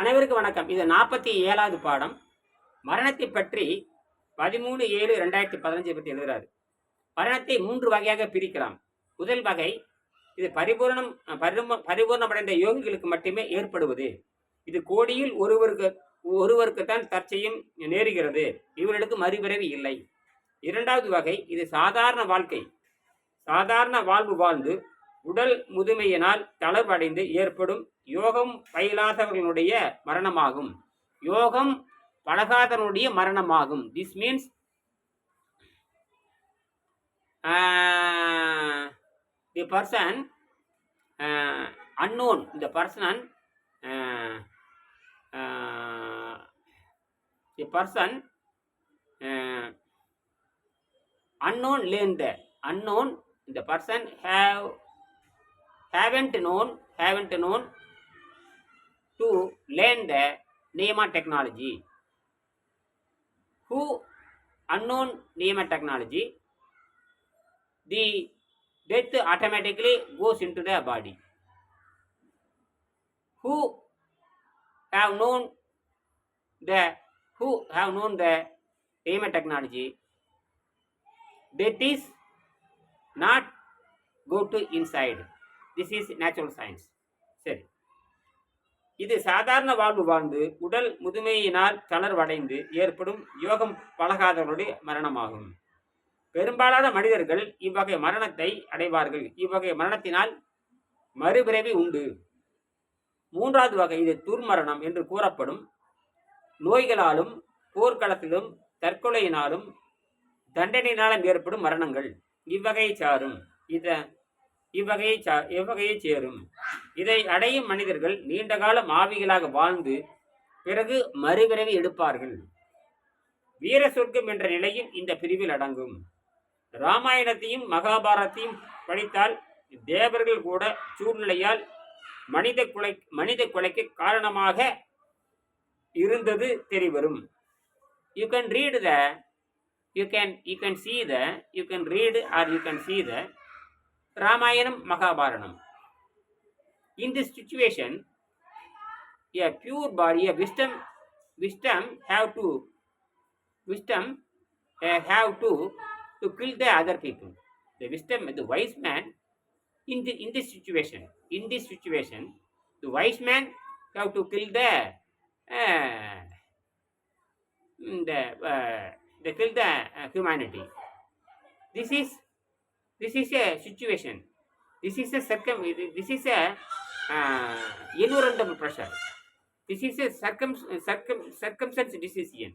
அனைவருக்கும் வணக்கம். இது நாற்பத்தி ஏழாவது பாடம். மரணத்தை பற்றி பதிமூணு ஏழு ரெண்டாயிரத்தி பதினஞ்சை பற்றி எழுதுறாரு. மரணத்தை மூன்று வகையாக பிரிக்கலாம். முதல் வகை இது பரிபூரணம் பரிம பரிபூர்ணமடைந்த யோகிகளுக்கு மட்டுமே ஏற்படுவது. இது கோடியில் ஒருவருக்கு ஒருவருக்குத்தான் தற்செய்யும் நேருகிறது. இவர்களுக்கு மறுபிறவி இல்லை. இரண்டாவது வகை இது சாதாரண வாழ்க்கை. சாதாரண வாழ்வு வாழ்ந்து உடல் முதுமையினால் தளர்வடைந்து ஏற்படும் யோகம் பயிலாதவர்களுடைய மரணமாகும். யோகம் பழகாதவனுடைய மரணமாகும். This means the person unknown இந்த person the person unknown learn the unknown person person haven't known haven't known to learn the nema technology. Who unknown nema technology the death automatically goes into the body. Who have known the who have known the nema technology that is not go to inside this is natural science சரி. இது சாதாரண வாழ்வு வாழ்ந்து உடல் முதுமையினால் தளர்வடைந்து ஏற்படும் யோகம் பழகாதவருடைய மரணமாகும். பெரும்பாலான மனிதர்கள் இவ்வகை மரணத்தை அடைவார்கள். இவ்வகை மரணத்தினால் மறுபிறவி உண்டு. மூன்றாவது வகை இது துர்மரணம் என்று கூறப்படும். நோய்களாலும் போர்க்களத்திலும் தற்கொலையினாலும் தண்டனையினாலும் ஏற்படும் மரணங்கள். இவ்வகையை சாரும். இத இவ்வகையை சா இவ்வகையை சேரும். இதை அடையும் மனிதர்கள் நீண்ட காலம் ஆவிகளாக வாழ்ந்து பிறகு மறுபிறவி எடுப்பார்கள். வீர சொர்க்கம் என்ற நிலையும் இந்த பிரிவில் அடங்கும். ராமாயணத்தையும் மகாபாரத்தையும் படித்தால் தேவர்கள் கூட சூழ்நிலையால் மனித கொலை மனித கொலைக்கு காரணமாக இருந்தது தெரிவரும் you can read the you can you can see the you can read are you can see the ramayanam mahabharanam in this situation a pure body a wisdom wisdom have to wisdom uh, have to to kill the other people the wisdom the wise man in the in this situation in this situation the wise man have to kill the uh, the uh, they kill the uh, humanity. This is this is a situation. This is a circum. This is a uh, environmental pressure. This is a circum, circum circumstance decision.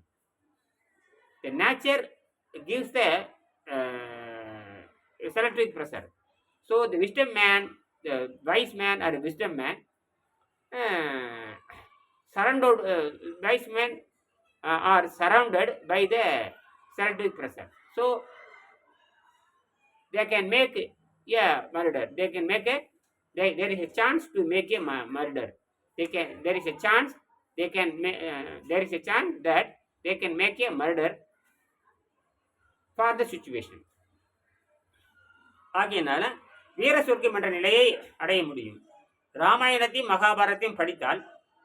The nature gives the uh, selective pressure. So the wisdom man, the wise man or wisdom man, uh, surrounded uh, wise man uh, are surrounded by the selective pressure. So they can make a murder. They can make a they, there is a chance to make a mu- murder. They can there is a chance they can ma- uh, there is a chance that they can make a murder for the situation. ஆகையினால வீர சொர்க்கம் என்ற நிலையை அடைய முடியும் ராமாயணத்தையும் மகாபாரத்தையும் படித்தால்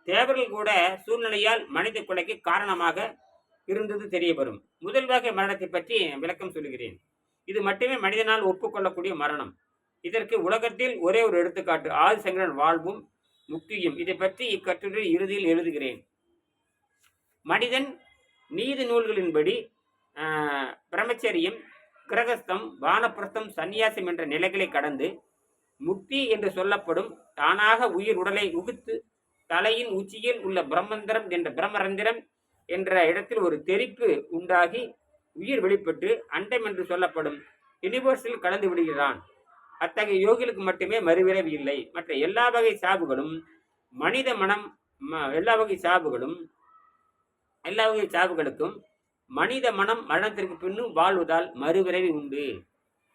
தேவர்கள் கூட சூழ்நிலையால் மனித கொலைக்கு காரணமாக இருந்தது தெரிய வரும் முதல் வகை மரணத்தை பற்றி விளக்கம் சொல்கிறேன் இது மட்டுமே மனிதனால் ஒப்புக்கொள்ளக்கூடிய மரணம். இதற்கு உலகத்தில் ஒரே ஒரு எடுத்துக்காட்டு ஆதிசங்கரன் வாழ்வும் முக்தியும் இதை பற்றி இக்கட்டுரை இறுதியில் எழுதுகிறேன். மனிதன் நீதி நூல்களின்படி பிரம்மச்சரியம் கிரகஸ்தம் வானப்பிரஸ்தம் சந்நியாசம் என்ற நிலைகளை கடந்து முக்தி என்று சொல்லப்படும் தானாக உயிர் உடலை உகுத்து தலையின் உச்சியில் உள்ள பிரம்மந்திரம் என்ற பிரம்மரந்திரம் என்ற இடத்தில் ஒரு தெரிப்பு உண்டாகி உயிர் வெளிப்பட்டு அண்டம் என்று சொல்லப்படும் யூனிவர்ஸில் கலந்து விடுகிறான். அத்தகைய யோகிகளுக்கு மட்டுமே மறுபிறவி இல்லை. மற்ற எல்லா வகை சாவுகளும் மனித மனம் ம- எல்லா வகை சாவுகளும் எல்லா வகை சாவுகளுக்கும் மனித மனம் மரணத்திற்கு பின்னும் வாழ்வதால் மறுபிறவி உண்டு.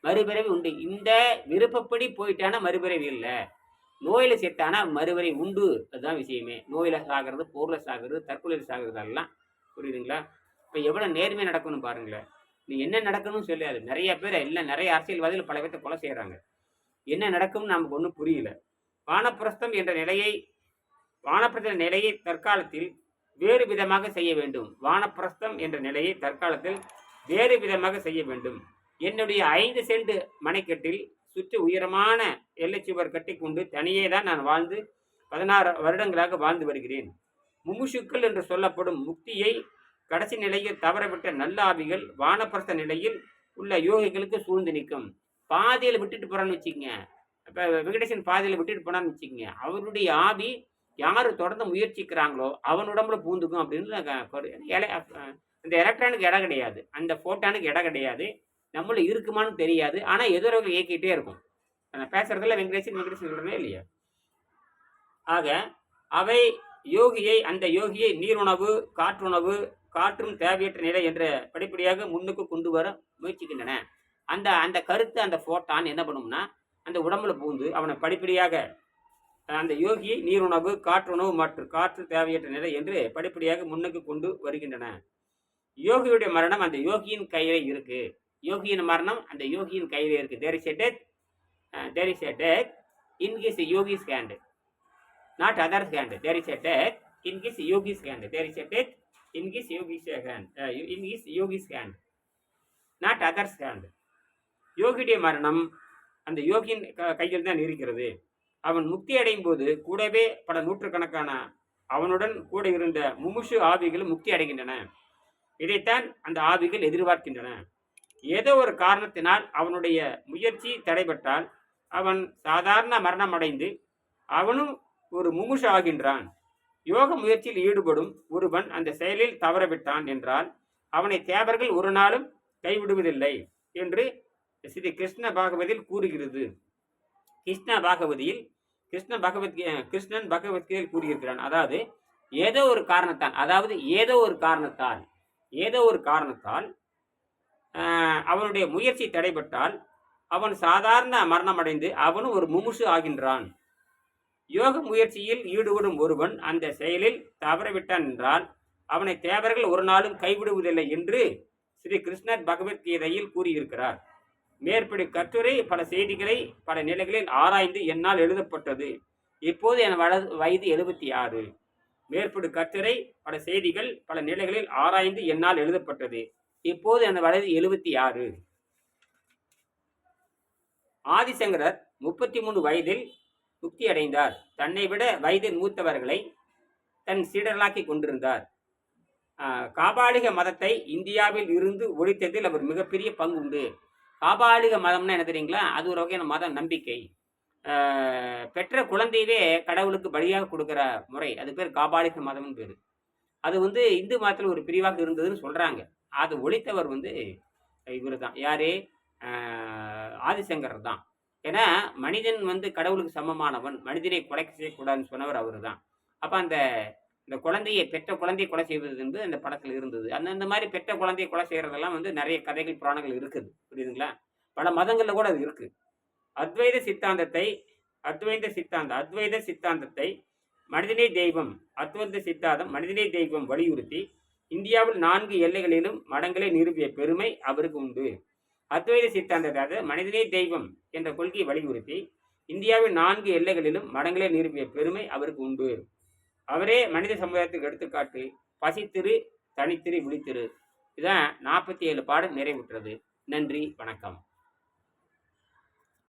மறுபிறவி உண்டு. இந்த விருப்பப்படி போயிட்டானா மறுபிறவி இல்லை. நோயில் செத்தானா மறுவரை உண்டு. அதுதான் விஷயமே. நோயில சாகிறது போர்ல சாகிறது தற்கொலையில் சாகிறதெல்லாம் புரியுதுங்களா? இப்போ எவ்வளோ நேர்மையாக நடக்கணும் பாருங்களேன். நீ என்ன நடக்கணும்னு சொல்லாது நிறைய பேர் எல்லாம் நிறைய அரசியல்வாதிகள் பல பேர்த்த கொலை செய்கிறாங்க என்ன நடக்கும்னு நமக்கு ஒன்றும் புரியல. வானப்பிரஸ்தம் என்ற நிலையை வானப்பிரஸ்த நிலையை தற்காலத்தில் வேறு விதமாக செய்ய வேண்டும். வானப்பிரஸ்தம் என்ற நிலையை தற்காலத்தில் வேறு விதமாக செய்ய வேண்டும். என்னுடைய ஐந்து சென்ட் மனைக்கட்டில் சுற்றி உயரமான எல்லைச்சுவர் கட்டிக்கொண்டு தனியே தான் நான் வாழ்ந்து பதினாறு வருடங்களாக வாழ்ந்து வருகிறேன். முமுஷுக்கள் என்று சொல்லப்படும் முக்தியை கடைசி நிலையில் தவறவிட்ட நல்ல வானப்பிரச நிலையில் உள்ள யோகிகளுக்கு சூழ்ந்து நிற்கும். பாதியில் விட்டுட்டு போறான்னு வச்சுக்கோங்க. இப்போ வெங்கடேசன் பாதியில் விட்டுட்டு போனான்னு வச்சுக்கங்க. அவருடைய ஆவி யார் தொடர்ந்து முயற்சிக்கிறாங்களோ அவன் உடம்புல பூந்துக்கும் அப்படின்னு நான் இந்த எலக்ட்ரானுக்கு இடம் கிடையாது. அந்த ஃபோட்டானுக்கு இடம் கிடையாது. நம்மள இருக்குமான்னு தெரியாது. ஆனால் எதிரவர்கள் இயக்கிட்டே இருக்கும். நான் பேசுறதுல வெங்கடேசன் வெங்கடேசன் சொல்றேனே இல்லையா. ஆக அவை யோகியை அந்த யோகியை நீருணவு காற்றுணவு காற்றும் தேவையற்ற நிலை என்ற படிப்படியாக முன்னுக்கு கொண்டு வர முயற்சிக்கின்றன. அந்த அந்த கருத்து அந்த ஃபோட்டான் என்ன பண்ணும்னா அந்த உடம்புல பூந்து அவனை படிப்படியாக அந்த யோகியை நீருணவு காற்றுணவு மற்றும் காற்று தேவையற்ற நிலை என்று படிப்படியாக முன்னுக்கு கொண்டு வருகின்றன. யோகியுடைய மரணம் அந்த யோகியின் கையில இருக்கு. யோகியின் மரணம் அந்த யோகியின் கையில இருக்கு. There is a death there is a death in yogi's hand not others hand there is a death yogi's hand there is a death in his yogi's hand in his yogi's hand not others hand யோகியுடைய மரணம் அந்த யோகியின் க- கையில் தான் இருக்கிறது அவன் முக்தி அடையும் போது கூடவே பல நூற்றுக்கணக்கான அவனுடன் கூட இருந்த முமுஷு ஆவிகளும் முக்தி அடைகின்றன இதைத்தான் அந்த ஆவிகள் எதிர்பார்க்கின்றன ஏதோ ஒரு காரணத்தினால் அவனுடைய முயற்சி தடைபட்டால் அவன் சாதாரண மரணம் அடைந்து அவனும் ஒரு முமுஷு ஆகின்றான் யோக முயற்சியில் ஈடுபடும் ஒருவன் அந்த செயலில் தவறவிட்டான் என்றால் அவனை தேவர்கள் ஒரு நாளும் கைவிடுவதில்லை என்று ஸ்ரீ கிருஷ்ண பாகவதில் கூறுகிறது. கிருஷ்ண பாகவதியில் கிருஷ்ண பகவத் கிருஷ்ணன் பகவத்கீதையில் கூறியிருக்கிறான். அதாவது ஏதோ ஒரு காரணத்தால் அதாவது ஏதோ ஒரு காரணத்தால் ஏதோ ஒரு காரணத்தால் அவனுடைய முயற்சி தடைபட்டால் அவன் சாதாரண மரணமடைந்து அவனும் ஒரு முமுசு ஆகின்றான். யோக முயற்சியில் ஈடுபடும் ஒருவன் அந்த செயலில் தவறவிட்டான் என்றால் அவனை தேவர்கள் ஒரு நாளும் கைவிடுவதில்லை என்று ஸ்ரீ கிருஷ்ணர் பகவத்கீதையில் கூறியிருக்கிறார். மேற்படி கட்டுரை பல செய்திகளை பல நிலைகளில் ஆராய்ந்து என்னால் எழுதப்பட்டது. இப்போது என் வள வயது எழுபத்தி ஆறு மேற்படி கட்டுரை பல செய்திகள் பல நிலைகளில் ஆராய்ந்து என்னால் எழுதப்பட்டது. இப்போது என் வயது எழுபத்தி ஆறு ஆதிசங்கரர் முப்பத்தி மூணு வயதில் முக்தி அடைந்தார் தன்னை விட வயதில் மூத்தவர்களை தன் சீடர்களாக்கி கொண்டிருந்தார். காபாலிக மதத்தை இந்தியாவில் இருந்து ஒழித்ததில் அவர் மிகப்பெரிய பங்கு உண்டு. காபாலிக மதம்னா என்ன தெரியுங்களா? அது ஒரு வகையான மத நம்பிக்கை. பெற்ற குழந்தையவே கடவுளுக்கு பலியாக கொடுக்குற முறை. அது பேர் காபாலிக மதம்னு பேர். அது வந்து இந்து மதத்தில் ஒரு பிரிவாக இருந்ததுன்னு சொல்கிறாங்க அது ஒழித்தவர் வந்து இவர் தான் யாரே? ஆதிசங்கர் தான் ஏன்னா மனிதன் வந்து கடவுளுக்கு சமமானவன். மனிதனை கொலை செய்யக்கூடாதுன்னு சொன்னவர் அவர் தான் அப்போ அந்த இந்த குழந்தையை பெற்ற குழந்தையை கொலை செய்வது என்பது அந்த படத்தில் இருந்தது. அந்த அந்த மாதிரி பெற்ற குழந்தையை கொலை செய்கிறதெல்லாம் வந்து நிறைய கதைகள் புராணங்கள் இருக்குது. புரியுதுங்களா? பல மதங்களில் கூட அது இருக்குது அத்வைத சித்தாந்தத்தை அத்வைத சித்தாந்த அத்வைத சித்தாந்தத்தை மனிதனே தெய்வம் அத்வைத சித்தாந்தம் மனிதனே தெய்வம் வலியுறுத்தி இந்தியாவில் நான்கு எல்லைகளிலும் மடங்களை நிறுவிய பெருமை அவருக்கு உண்டு. அத்வைத சித்தாந்தத்தை மனிதனே தெய்வம் என்ற கொள்கையை வலியுறுத்தி இந்தியாவின் நான்கு எல்லைகளிலும் மடங்களை நிரூபிய பெருமை அவருக்கு உண்டு. அவரே மனித சமுதாயத்துக்கு எடுத்துக்காட்டு பசித்திரு தனித்திரு விழித்திரு. இதுதான் நாற்பத்தி ஏழு பாடம் நிறைவுற்றது. நன்றி வணக்கம்.